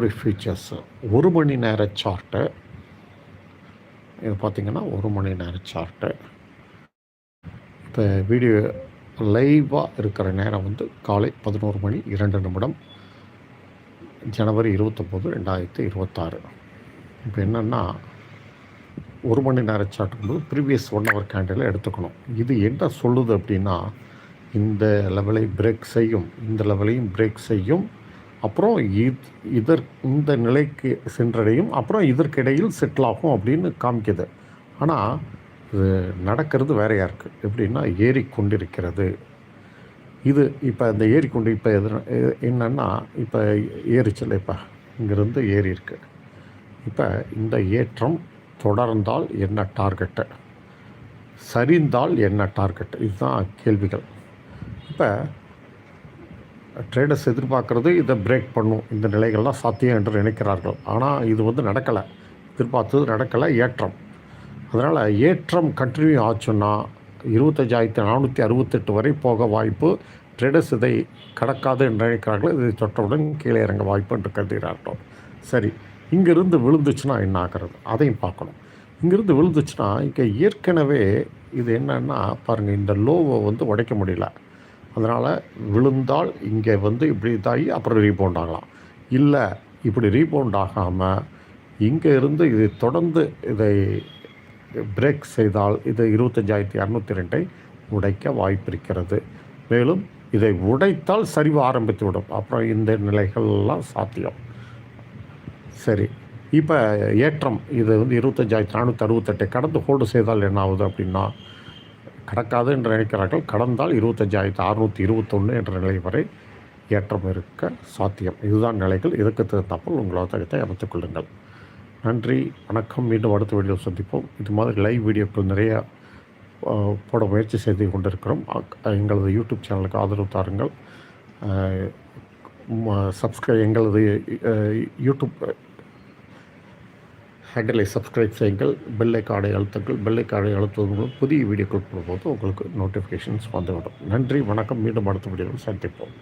ப்ரிஃபீச்சர்ஸ் ஒரு மணி நேர சார்ட்டு இது பார்த்திங்கன்னா ஒரு மணி நேர சார்ட்டு இப்போ வீடியோ லைவாக இருக்கிற நேரம் வந்து காலை பதினோரு மணி இரண்டு நிமிடம். ஜனவரி இருபத்தொம்போது ரெண்டாயிரத்தி இருபத்தாறு. இப்போ என்னென்னா ஒரு மணி நேரம் சாட்டும்போது ப்ரீவியஸ் ஒன் ஹவர் கேண்டில் எடுத்துக்கணும். இது என்ன சொல்லுது அப்படின்னா இந்த லெவலை பிரேக் செய்யும் இந்த லெவலையும் பிரேக் செய்யும். அப்புறம் இதற் இந்த நிலைக்கு சென்றடையும். அப்புறம் இதற்கிடையில் செட்டில் ஆகும் அப்படின்னு காமிக்குது. ஆனால் இது நடக்கிறது வேறையாக இருக்குது எப்படின்னா ஏறிக்கொண்டிருக்கிறது. இது இப்போ இந்த ஏறிக்கொண்டு இப்போ எது என்னென்னா இப்போ ஏறிச்சல் இப்போ இங்கேருந்து ஏறி இருக்கு இப்போ இந்த ஏற்றம் தொடர்ந்தால் என்ன டார்கெட்டு? சரிந்தால் என்ன டார்கெட் இதுதான் கேள்விகள். இப்போ ட்ரேடர்ஸ் எதிர்பார்க்குறது இதை பிரேக் பண்ணும். இந்த நிலைகள்லாம் சாத்தியம் என்று நினைக்கிறார்கள். ஆனால் இது வந்து நடக்கலை. எதிர்பார்த்தது நடக்கலை. ஏற்றம். அதனால் ஏற்றம் கண்டினியூ ஆச்சுன்னா இருபத்தஞ்சாயிரத்தி நானூற்றி அறுபத்தெட்டு வரை போக வாய்ப்பு ட்ரேடர்ஸ் இதை கடக்காது என்று நினைக்கிறார்கள். இதை தொட்டவுடன் கீழே இறங்க வாய்ப்பு என்று கருதுகிறார்கள். சரி இங்கேருந்து விழுந்துச்சுன்னா என்ன ஆகிறது? அதையும் பார்க்கணும். இங்கேருந்து விழுந்துச்சுன்னா இங்கே ஏற்கனவே இது என்னன்னா பாருங்கள் இந்த லோவை வந்து உடைக்க முடியல. அதனால் விழுந்தால் இங்கே வந்து இப்படி இதாகி அப்புறம் ரீபவுண்ட் ஆகலாம். இல்லை இப்படி ரீபவுண்ட் ஆகாமல் இங்கே இருந்து இது தொடர்ந்து இதை பிரேக் செய்தால் இது இருபத்தஞ்சாயிரத்தி இரநூத்தி ரெண்டை உடைக்க வாய்ப்பிருக்கிறது. மேலும் இதை உடைத்தால் சரிவு ஆரம்பித்து விடும் அப்புறம் இந்த நிலைகள்லாம் சாத்தியம். சரி இப்போ ஏற்றம். இது வந்து இருபத்தஞ்சாயிரத்தி நானூற்றி அறுபத்தெட்டை கடந்து ஹோல்டு செய்தால் என்ன ஆகுது அப்படின்னா கடக்காது என்று நினைக்கிறார்கள் கடந்தால் இருபத்தஞ்சாயிரத்து அறுநூற்றி இருபத்தொன்று என்ற நிலை வரை ஏற்றம் இருக்க சாத்தியம் இதுதான் நிலைகள் இதுக்கு தகுந்தாப்பில் உங்களோட தகத்தை அமைத்துக் கொள்ளுங்கள் நன்றி வணக்கம் மீண்டும் அடுத்த வீடியோ சந்திப்போம் இது மாதிரி லைவ் வீடியோக்கள் நிறைய போட முயற்சி செய்து கொண்டிருக்கிறோம் எங்களது யூடியூப் சேனலுக்கு ஆதரவு தாருங்கள் சப்ஸ்கிரை எங்களது யூடியூப் ஹேண்டலை சப்ஸ்கிரைப் செய்யுங்கள் பெல்லை கார்டை அழுத்துங்கள் பெல்லை கார்டை அழுத்துவதன் மூலம் புதிய வீடியோக்கள் போடும்போது உங்களுக்கு நோட்டிஃபிகேஷன்ஸ் வந்துவிடும். நன்றி வணக்கம் மீண்டும் அடுத்த வீடியோவில் சந்திப்போம்.